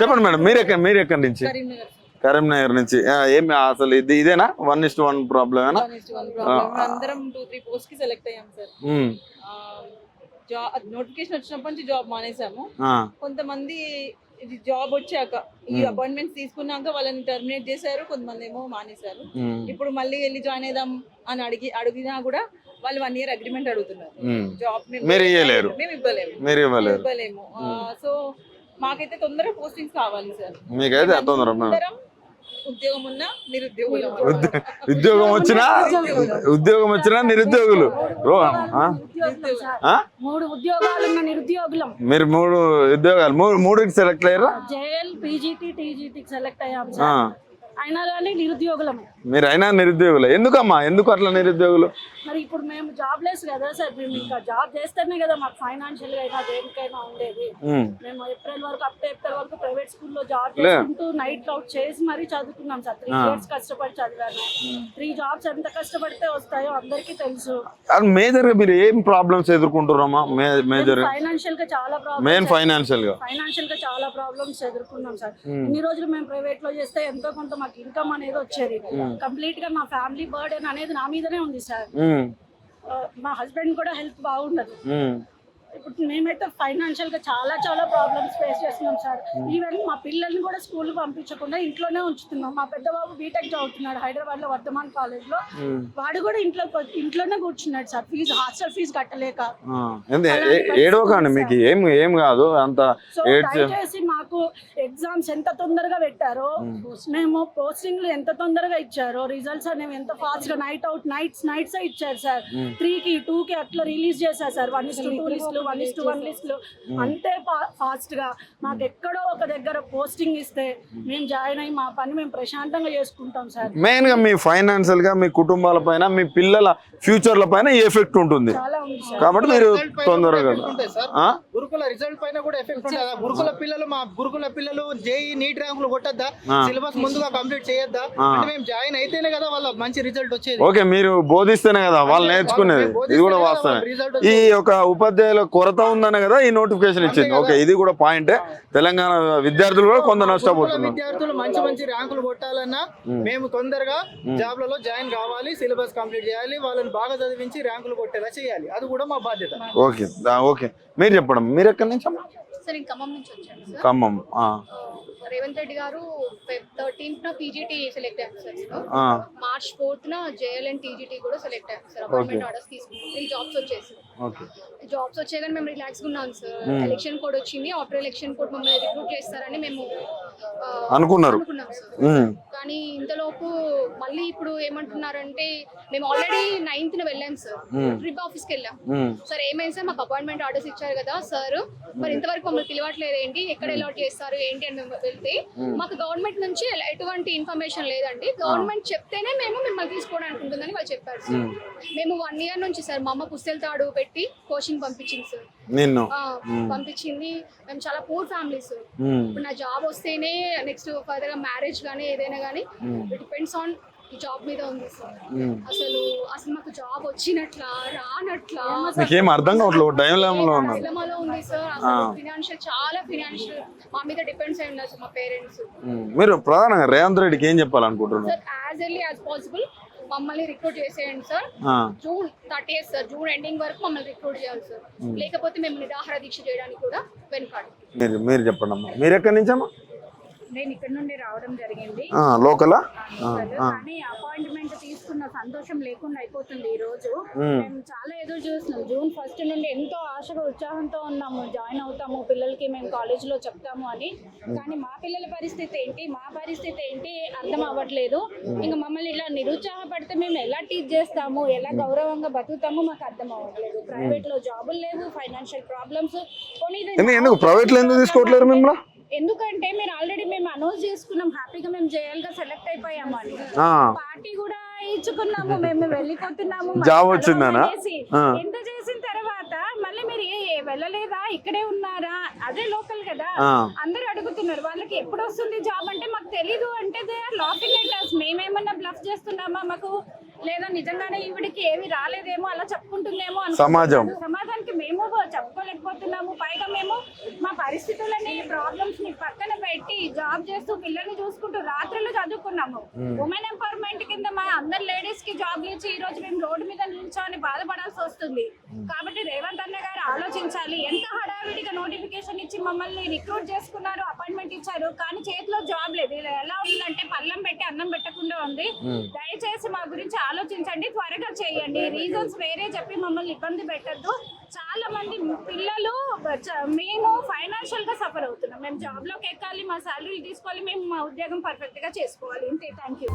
చెప్పండి మేడం మీరు ఎక్కడ మీరు ఎక్కడి నుంచి? కరీంనగర్ నుంచి. ఏమి అసలు ఇది ఇదేనా? వన్ ఇస్ట్ వన్ ప్రాబ్లమేనా వన్ ఇస్ వన్ ప్రాబ్లం అందరం టూ త్రీ పోస్ట్కి సెలెక్ట్ అయ్యాం సార్. నోటిఫికేషన్ వచ్చినప్పటి నుంచి జాబ్ మానేసాము కొంతమంది ఇది జాబ్ వచ్చాక ఈ. అపాయింట్మెంట్స్ తీసుకున్నాక వాళ్ళని టర్మినేట్ చేశారు కొంతమంది ఏమో మానేశారు. ఇప్పుడు మళ్ళీ వెళ్ళి జాయిన్ అయిదాం అని అడిగి అడిగినా కూడా వాళ్ళు వన్ ఇయర్ అగ్రిమెంట్ అడుగుతున్నారు. జాబ్. మేము ఇవ్వలేము. మేము ఇవ్వలేరు. ఇవ్వలేము. సో మాకైతే తొందరగా పోస్టింగ్స్ కావాలి సార్. మీకైతే తొందర ఉద్యోగం ఉన్నా నిరుద్యోగులం. ఉద్య- ఉద్యోగం వచ్చినా ఉద్యోగం వచ్చినా నిరుద్యోగులు. రో ఆ? ఉద్యోగులం. సార్. ఆ? మూడు ఉద్యోగాలు ఉన్న నిరుద్యోగులం. మీరు మూడు ఉద్యోగాలు మూడు మూడుకి సెలెక్ట్ అయ్యారా? జేఎల్ పీజీటీ టీజీటీకి సెలెక్ట్ అయ్యాం అయినా కానీ నిరుద్యోగులమే. మీరు అయినా నిరుద్యోగులు. ఎందుకమ్మా? ఎందుకు అట్లా నిరుద్యోగులు? మరి ఇప్పుడు మేము జాబ్ లెస్ కదా సార్. మేము ఇంకా జాబ్ చేస్తేనే కదా మాకు ఫైనాన్షియల్గా అయినా దేనికైనా ఉండేది. మేము ఏప్రిల్ వరకు అప్ ఏప్రిల్ వరకు ప్రైవేట్ స్కూల్లో జాబ్. చేసుకుంటూ నైట్ అవుట్ చేసి మరీ చదువుకున్నాం సార్. త్రీ. ఇయర్స్ కష్టపడి చదివాను. త్రీ జాబ్స్ ఎంత కష్టపడితే వస్తాయో అందరికీ తెలుసు. మేజర్గా మీరు ఏం ప్రాబ్లమ్స్ ఎదుర్కొంటున్నారమ్మా మేజర్ ఫైనాన్షియల్గా? చాలా మెయిన్ ప్రాబ్లమ్స్ ఫైనాన్షియల్గా. ఫైనాన్షియల్గా చాలా ప్రాబ్లమ్స్ ఎదుర్కొన్నాం సార్. ఇన్ని రోజులు మేము ప్రైవేట్లో చేస్తే ఎంతో కొంత మాకు ఇన్కమ్ అనేది వచ్చేది. కంప్లీట్గా నా ఫ్యామిలీ బర్డెన్ అనేది నా మీదనే ఉంది సార్. మా హస్బెండ్ కూడా హెల్త్ బాగుండదు. ఇప్పుడు మేమైతే ఫైనాన్షియల్గా చాలా చాలా ప్రాబ్లమ్స్ ఫేస్ చేస్తున్నాం సార్. ఈవెన్ మా పిల్లల్ని కూడా స్కూల్ పంపించకుండా ఇంట్లోనే ఉంచుతున్నాం. మా పెద్ద బాబు బీటెక్ చదువుతున్నాడు హైదరాబాద్లో వర్ధమాన్ కాలేజ్లో. వాడు కూడా ఇంట్లో ఇంట్లోనే కూర్చున్నాడు సార్. ఫీజు హాస్టల్ ఫీజు కట్టలేక. ఏడవకండి మీకు. ఏం ఏం కాదు. అంత దయచేసి మాకు ఎగ్జామ్స్ ఎంత తొందరగా పెట్టారో మేము పోస్టింగ్లు ఎంత తొందరగా ఇచ్చారో రిజల్ట్స్ అనేవి ఎంత ఫాస్ట్గా నైట్ అవుట్ నైట్స్ నైట్స్ ఇచ్చారు సార్. త్రీ కి టూ కి అట్లా రిలీజ్ చేశారు sir. One is to two లిస్టులు వన్ ఇస్ టు వన్ లిస్టులు. అంతే ఫాస్ట్గా మాకు ఎక్కడో ఒక దగ్గర పోస్టింగ్ ఇస్తే మేము జాయిన్ అయ్యి మా పని మేము ప్రశాంతంగా చేసుకుంటాం సార్. మెయిన్గా మీ ఫైనాన్షియల్గా మీ కుటుంబాల పైన మీ పిల్లల ఫ్యూచర్ల పైన ఈ ఎఫెక్ట్ ఉంటుంది. కాబట్టి మీరు పైన తొందరగా? గురుకుల రిజల్ట్ పైన కూడా ఎఫెక్ట్ ఉంటుంది. కదా గురుకుల పిల్లలు మా గురుకుల పిల్లలు జేఈ నీట్ ర్యాంకులు కొట్టద్దా. సిలబస్ ముందుగా కంప్లీట్ చేయొద్దా. అంటే మేము జాయిన్ అయితేనే కదా వాళ్ళ మంచి రిజల్ట్ వచ్చేది. ఓకే మీరు బోధిస్తేనే కదా వాళ్ళు నేర్చుకునేది. ఇది కూడా result ఈ. యొక్క ఉపాధ్యాయుల కొరత ఉందనే కదా ఈ నోటిఫికేషన్ ఇచ్చింది. ఓకే ఇది కూడా పాయింటే తెలంగాణ విద్యార్థులు కూడా కొంత నష్టపోతున్నారు. విద్యార్థులు మంచి మంచి ర్యాంకులు కొట్టాలన్నా మేము. తొందరగా జాబ్లలో జాయిన్ కావాలి సిలబస్ కంప్లీట్ చేయాలి వాళ్ళని బాగా చదివించి ర్యాంకులు కొట్టేలా చేయాలి. అది కూడా మా బాధ్యత. Okay okay. మీరు చెప్పడం మీరు ఎక్కడి నుంచి? సార్ నేను ఖమ్మం నుంచి వచ్చాను సార్. ఖమ్మం ఆ, Revanth Reddy garu thirteenth PGT select అయ్యాను సార్ నేను ఆ, మార్చ్ ఫోర్త్ న జేఎల్ఎన్ టీజీటీ కూడా సెలెక్ట్ అయ్యాను సార్. అపాయింట్మెంట్ ఆర్డర్స్ తీసుకున్నాం త్రీ జాబ్స్ వచ్చేసి ఓకే. జాబ్స్ వచ్చే కానీ మేము రిలాక్స్ ఉన్నాం సార్. ఎలక్షన్ కోడ్ వచ్చింది. ఆఫ్టర్ ఎలక్షన్ కోడ్ మమ్మల్ని రిక్రూట్ చేస్తారని మేము ఆ, అనుకున్నారు. అనుకున్నాం సార్. ఉమ్, కానీ ఇంతలోపు మళ్ళీ ఇప్పుడు ఏమంటున్నారంటే మేము ఆల్రెడీ నైన్త్ న వెళ్ళాం సార్ ట్రిప్ ఆఫీస్కి వెళ్ళాం. ఉమ్, సార్ ఏమైంది సార్ మాకు అపాయింట్మెంట్ ఆర్డర్స్ ఇచ్చారు కదా సార్ మరి ఇంతవరకు మమ్మల్ని పిలవట్లేదు ఏంటి? ఎక్కడ అలాట్ చేస్తారు ఏంటి అని మేము వెళ్తే మాకు గవర్నమెంట్ నుంచి ఎటువంటి ఇన్ఫర్మేషన్ లేదండి. గవర్నమెంట్ చెప్తేనే మేము మిమ్మల్ని తీసుకోవడానికి ఉంటుందని వాళ్ళు చెప్పారు సార్ మేము. వన్ ఇయర్ నుంచి సార్ మా అమ్మ పుస్తెల తాడు పెట్టి కోచింగ్ పంపించింది సార్ నిన్ను? పంపించింది. మేము చాలా పూర్ ఫ్యామిలీ సార్ ఉమ్, ఇప్పుడు నా జాబ్ వస్తేనే నెక్స్ట్ ఫర్దర్గా మ్యారేజ్ కానీ ఏదైనా కానీ డిపెండ్స్ ఆన్ ఈ జాబ్ మీద ఉంది సార్ ఉమ్. అసలు అసలు మాకు జాబ్ వచ్చినట్లా రానట్లా? మీకేం అర్థం కావట్లేదు డైలామ్లో ఉంది సార్ అసలు ఫినాన్షియల్ చాలా ఫినాన్షియల్ మా మీద డిపెండ్స్ అయి ఉన్నారు సార్ మా పేరెంట్స్ ఉమ్, మీరు ప్రధానంగా రేవంత్ రెడ్డికి ఏం చెప్పాలనుకుంటున్నారు? Sir as early as possible మమ్మల్ని రిక్రూట్ చేసేయండి సార్ ఆ, June thirty sir June ending వరకు మమ్మల్ని రిక్రూట్ చేయాలి సార్ లేకపోతే మేము నిరాహార దీక్ష చేయడానికి కూడా వెనుకాడు. మీరు మీరు చెప్పండి అమ్మా మీరు ఎక్కడి నుంచి అమ్మా నేను ఇక్కడ నుండి రావడం జరిగింది. ఆ, లోకలా. కానీ అపాయింట్మెంట్ తీసుకున్న సంతోషం లేకుండా అయిపోతుంది ఈ రోజు. మ్మ్. చాలా ఎదురు చూస్తున్నాం. జూన్ ఫస్ట్ నుండి ఎంతో ఆశగా ఉత్సాహంతో ఉన్నాము. జాయిన్ అవుతాము. పిల్లలకి మేము కాలేజ్లో చెప్తాము అని. కానీ మా పిల్లల పరిస్థితి ఏంటి? మా పరిస్థితి ఏంటి? అర్థం అవ్వట్లేదు. ఇంకా మమ్మల్ని ఇలా నిరుత్సాహపడితే మేము ఎలా టీచ్ చేస్తాము? ఎలా గౌరవంగా బతుకుతాము మాకు అర్థం అవ్వట్లేదు. ప్రైవేట్లో జాబులు లేవు. ఫైనాన్షియల్ ప్రాబ్లమ్స్ ఎందుకు ఎందుకు? ప్రైవేట్లో ఎందుకు తీసుకోవట్లేరు మిమ్మల్ని? ఎందుకంటే మీరు ఆల్రెడీ మేము అనౌన్స్ చేసుకున్నాం హ్యాపీగా మేము జేఎల్గా సెలెక్ట్ అయిపోయాము అని. పార్టీ కూడా ఇచ్చుకున్నాము మేము వెళ్ళిపోతున్నాము జాబ్ వచ్చిందనా? ఎంత చేసిన తర్వాత మళ్ళీ మీరు ఏ వెళ్ళలేదా? ఇక్కడే ఉన్నారా? అదే లోకల్ కదా. అందరూ అడుగుతున్నారు వాళ్ళకి ఎప్పుడు వస్తుంది జాబ్ అంటే మాకు తెలీదు అంటే they are laughing at us. మేమేమన్నా బ్లఫ్ చేస్తున్నామా మాకు? లేదా నిజంగానే ఈవిడికి ఏమి రాలేదేమో అలా చెప్పుకుంటుందేమో. సమాజం. సమాజానికి మేము మేము చెప్పుకోలేకపోతున్నాము పైగా మేము మా పరిస్థితులని ప్రాబ్లమ్స్ని పక్కన పెట్టి జాబ్ చేస్తూ పిల్లల్ని చూసుకుంటూ రాత్రులు చదువుకున్నాము. ఉమెన్ ఎంపవర్మెంట్ కింద మా అందరు లేడీస్కి జాబ్లు ఇచ్చి ఈ రోజు మేము రోడ్డు మీద నిల్చొని బాధపడాల్సి వస్తుంది. కాబట్టి రేవంత్ అన్న గారు ఆలోచించాలి. ఎంత హడావిడిగా నోటిఫికేషన్ ఇచ్చి మమ్మల్ని రిక్రూట్ చేసుకున్నారు అపాయింట్మెంట్ ఇచ్చారు కానీ చేతిలో జాబ్ లేదు. ఇది ఎలా ఉందంటే పళ్ళం పెట్టి అన్నం పెట్టకుండా ఉంది. దయచేసి మా గురించి ఆలోచించండి త్వరగా చేయండి. రీజన్స్ వేరే చెప్పి మమ్మల్ని ఇబ్బంది పెట్టద్దు. చాలా మంది పిల్లలు మేము ఫైనాన్షియల్గా సఫర్ అవుతున్నాం. మేము జాబ్లోకి ఎక్కాలి మా సాలరీ తీసుకోవాలి మేము మా ఉద్యోగం పర్ఫెక్ట్గా చేసుకోవాలి. అంతే థ్యాంక్ యూ